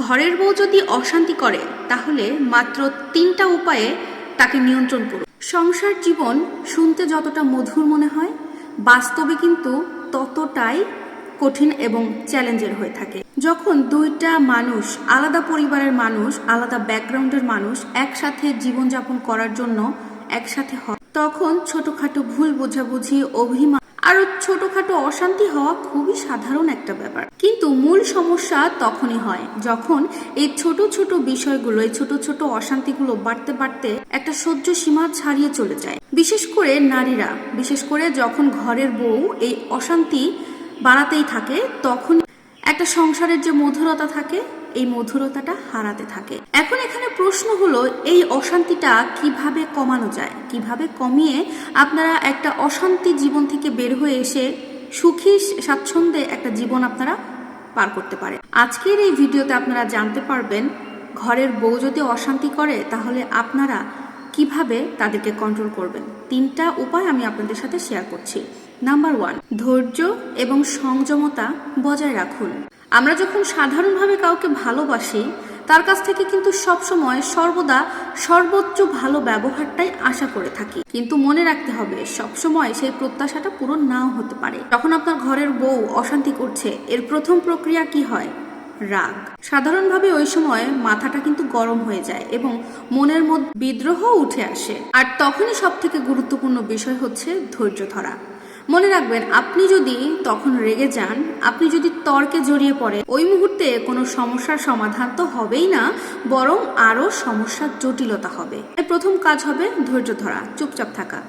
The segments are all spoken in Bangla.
ঘরের বউ যদি অশান্তি করে, তাহলে মাত্র তিনটা উপায়ে তাকে নিয়ন্ত্রণ করুন। সংসার জীবন শুনতে যতটা মধুর মনে হয়, বাস্তবে কিন্তু ততটাই কঠিন এবং চ্যালেঞ্জের হয়ে থাকে। যখন দুইটা মানুষ, আলাদা পরিবারের মানুষ, আলাদা ব্যাকগ্রাউন্ডের মানুষ একসাথে জীবনযাপন করার জন্য একসাথে হয়, তখন ছোটখাটো ভুল বোঝাবুঝি, অভিমান আরও ছোটখাটো অশান্তি হওয়া খুবই সাধারণ একটা ব্যাপার। কিন্তু মূল সমস্যা তখনই হয় যখন এই ছোট ছোট বিষয়গুলো, এই ছোট ছোট অশান্তিগুলো বাড়তে বাড়তে একটা সহ্য সীমা ছাড়িয়ে চলে যায়। বিশেষ করে নারীরা, বিশেষ করে যখন ঘরের বউ এই অশান্তি বাড়াতেই থাকে, তখন একটা সংসারের যে মধুরতা থাকে এই মধুরতাটা হারাতে থাকে। এখন এখানে প্রশ্ন হলো, এই অশান্তিটা কীভাবে কমানো যায়? কীভাবে কমিয়ে আপনারা একটা অশান্তি জীবন থেকে বের হয়ে এসে সুখী, স্বাচ্ছন্দ্যে একটা জীবন আপনারা পার করতে পারে আজকের এই ভিডিওতে আপনারা জানতে পারবেন, ঘরের বউ যদি অশান্তি করে, তাহলে আপনারা কীভাবে তাদেরকে কন্ট্রোল করবেন? তিনটা উপায় আমি আপনাদের সাথে শেয়ার করছি। নাম্বার ওয়ান ধৈর্য এবং সংযমতা বজায় রাখুন। আমরা যখন সাধারণভাবে কাউকে ভালোবাসি, তার কাছ থেকে কিন্তু সবসময় সর্বদা সর্বোচ্চ ভালো ব্যবহারটাই আশা করে থাকি। কিন্তু মনে রাখতে হবে, সবসময় সেই প্রত্যাশাটা পূরণ নাও হতে পারে। যখন আপনার ঘরের বউ অশান্তি করছে, এর প্রথম প্রক্রিয়া কি হয়? রাগ। সাধারণভাবে ওই সময় মাথাটা কিন্তু গরম হয়ে যায় এবং মনের মধ্যে বিদ্রোহ উঠে আসে। আর তখনই সব থেকে গুরুত্বপূর্ণ বিষয় হচ্ছে ধৈর্য ধরা। মনে রাখবেন, আপনি যদি তখন রেগে যান, আপনি যদি তর্কে জড়িয়ে পড়ে ওই মুহূর্তে কোনো সমস্যার সমাধান তো হবেই না, বরং আরও সমস্যার জটিলতা হবে। প্রথম কাজ হবে ধৈর্য ধরা, চুপচাপ থাকা।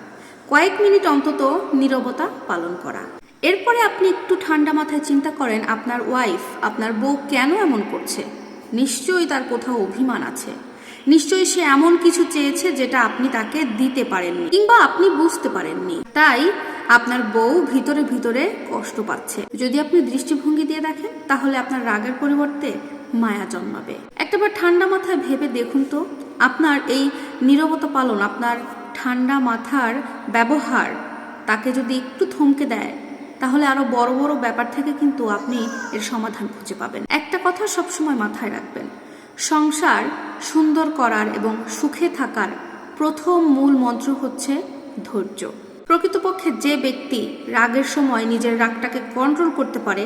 কয়েক মিনিট অন্তত নীরবতা পালন করা। এরপরে আপনি একটু ঠান্ডা মাথায় চিন্তা করেন, আপনার ওয়াইফ আপনার বউ কেন এমন করছে? নিশ্চয়ই তার কোথাও অভিমান আছে। নিশ্চয়ই সে এমন কিছু চেয়েছে যেটা আপনি তাকে দিতে পারেননি, কিংবা আপনি বুঝতে পারেননি। তাই আপনার বউ ভিতরে ভিতরে কষ্ট পাচ্ছে। যদি আপনি দৃষ্টিভঙ্গি দিয়ে দেখেন, তাহলে আপনার রাগের পরিবর্তে মায়া জন্মাবে। একটাবার ঠান্ডা মাথায় ভেবে দেখুন তো, আপনার এই নীরবতা পালন, আপনার ঠান্ডা মাথার ব্যবহার তাকে যদি একটু থমকে দেয়, তাহলে আরও বড় বড় ব্যাপার থেকে কিন্তু আপনি এর সমাধান খুঁজে পাবেন। একটা কথা সবসময় মাথায় রাখবেন, সংসার সুন্দর করার এবং সুখে থাকার প্রথম মূল মন্ত্র হচ্ছে ধৈর্য। প্রকৃতপক্ষে যে ব্যক্তি রাগের সময় নিজের রাগটাকে কন্ট্রোল করতে পারে,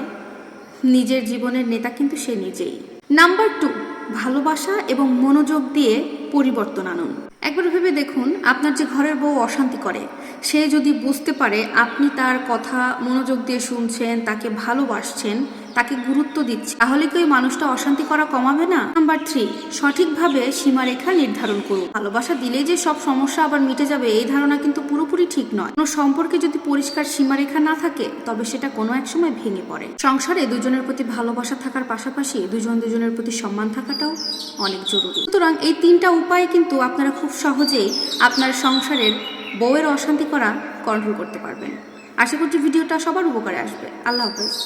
নিজের জীবনের নেতা কিন্তু সে নিজেই। নাম্বার টু ভালোবাসা এবং মনোযোগ দিয়ে পরিবর্তন আনুন। একবার ভেবে দেখুন, আপনার যে ঘরের বউ অশান্তি করে, সে যদি বুঝতে পারে আপনি তার কথা মনোযোগ দিয়ে শুনছেন, তাকে ভালোবাসছেন তাকে গুরুত্ব দিচ্ছে। তাহলে কি ওই মানুষটা অশান্তি করা কমাবে না? নাম্বার থ্রি, সঠিকভাবে সীমারেখা নির্ধারণ করুন। ভালোবাসা দিলেই যে সব সমস্যা আবার মিটে যাবে, এই ধারণা কিন্তু পুরোপুরি ঠিক নয়। কোনো সম্পর্কে যদি পরিষ্কার সীমারেখা না থাকে, তবে সেটা কোনো এক সময় ভেঙে পড়ে। সংসারে দুজনের প্রতি ভালোবাসা থাকার পাশাপাশি দুজন দুজনের প্রতি সম্মান থাকাটাও অনেক জরুরি। সুতরাং এই তিনটা উপায়ে কিন্তু আপনারা খুব সহজেই আপনার সংসারের বউয়ের অশান্তি করা কন্ট্রোল করতে পারবেন। আশা করছি ভিডিওটা সবার উপকারে আসবে। আল্লাহ হাফেজ।